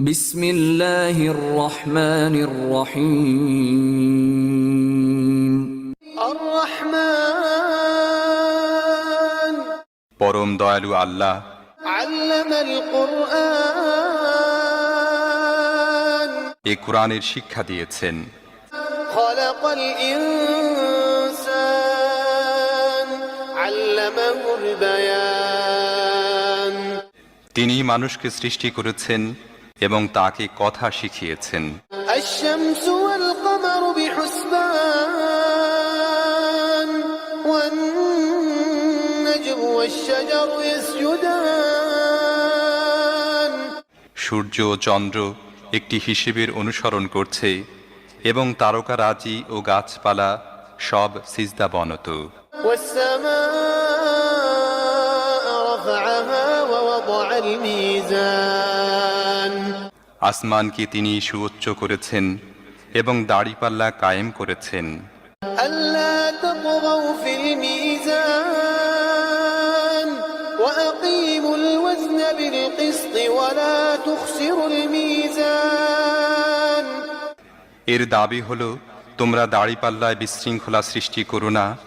بسم الله الرحمن الرحيم الرحمن পরম দয়ালু আল্লাহ علم القرآن এ কোরআনের শিক্ষা দিয়েছেন خلق الإنسان علمه البيان তিনি মানুষকে সৃষ্টি করেছেন এবং তাকে কথা শিখিয়েছেন الشمس والقمر بحسبان والنجم والشجر يسجدان সূর্য ও চন্দ্র একটি হিসেবের অনুসরণ করছে এবং তারকারাজি ও গাছপালা সব সিজদা বনত والسماء رفعها ووضع الميزان আসমানকে তিনি সুউচ্চ করেছেন এবং দাড়িপাল্লা কায়েম করেছেন। এর দাবি হল তোমরা দাড়িপাল্লায় বিশৃঙ্খলা সৃষ্টি করো না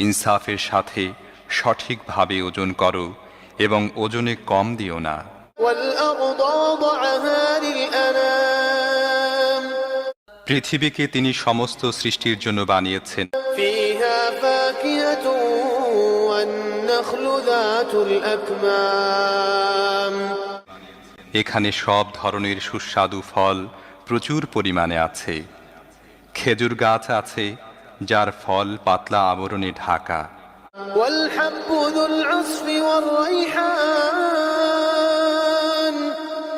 ইনসাফের সাথে সঠিকভাবে ওজন করো এবং ওজনে কম দিও না। والأرض وضعها للأنام পৃথিবীকে তিনি সমস্ত সৃষ্টির জন্য বানিয়েছেন فيها فاكهة والنخل ذات الأكمام এখানে সব ধরনের সুস্বাদু ফল প্রচুর পরিমাণে আছে খেজুর গাছ আছে যার ফল পাতলা আবরণে ঢাকা والحب ذو العصف والريحان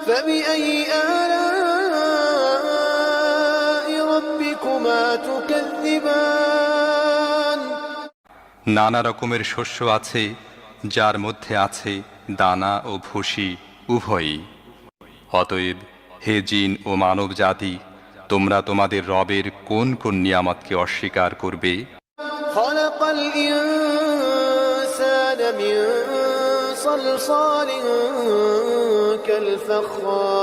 فبأي آلاء ربكما تكذبان নানা রকমের শস্য আছে যার মধ্যে আছে দানা ও ভুসি উভয়ই অতএব হে জিন ও মানব জাতি তোমরা তোমাদের রবের কোন কোন নিয়ামতকে অস্বীকার করবে خلق الإنسان من صلصال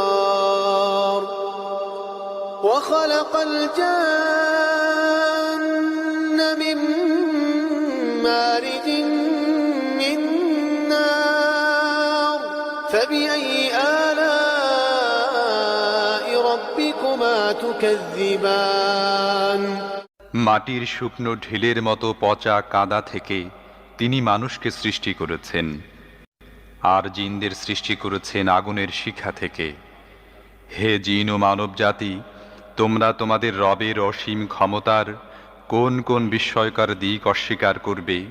كالفخار وخلق الجن من مارج من نار فبأي آلاء ربكما تكذبان মাটির শুকনো ঢিলের মতো পচা কাদা থেকে তিনি মানুষকে সৃষ্টি করেছেন আর জিনদের সৃষ্টি করেছেন আগুনের শিখা থেকে। হে জিন ও মানব জাতি তোমরা তোমাদের রবের অসীম ক্ষমতার কোন কোন বিস্ময়কর দিক অস্বীকার করবে?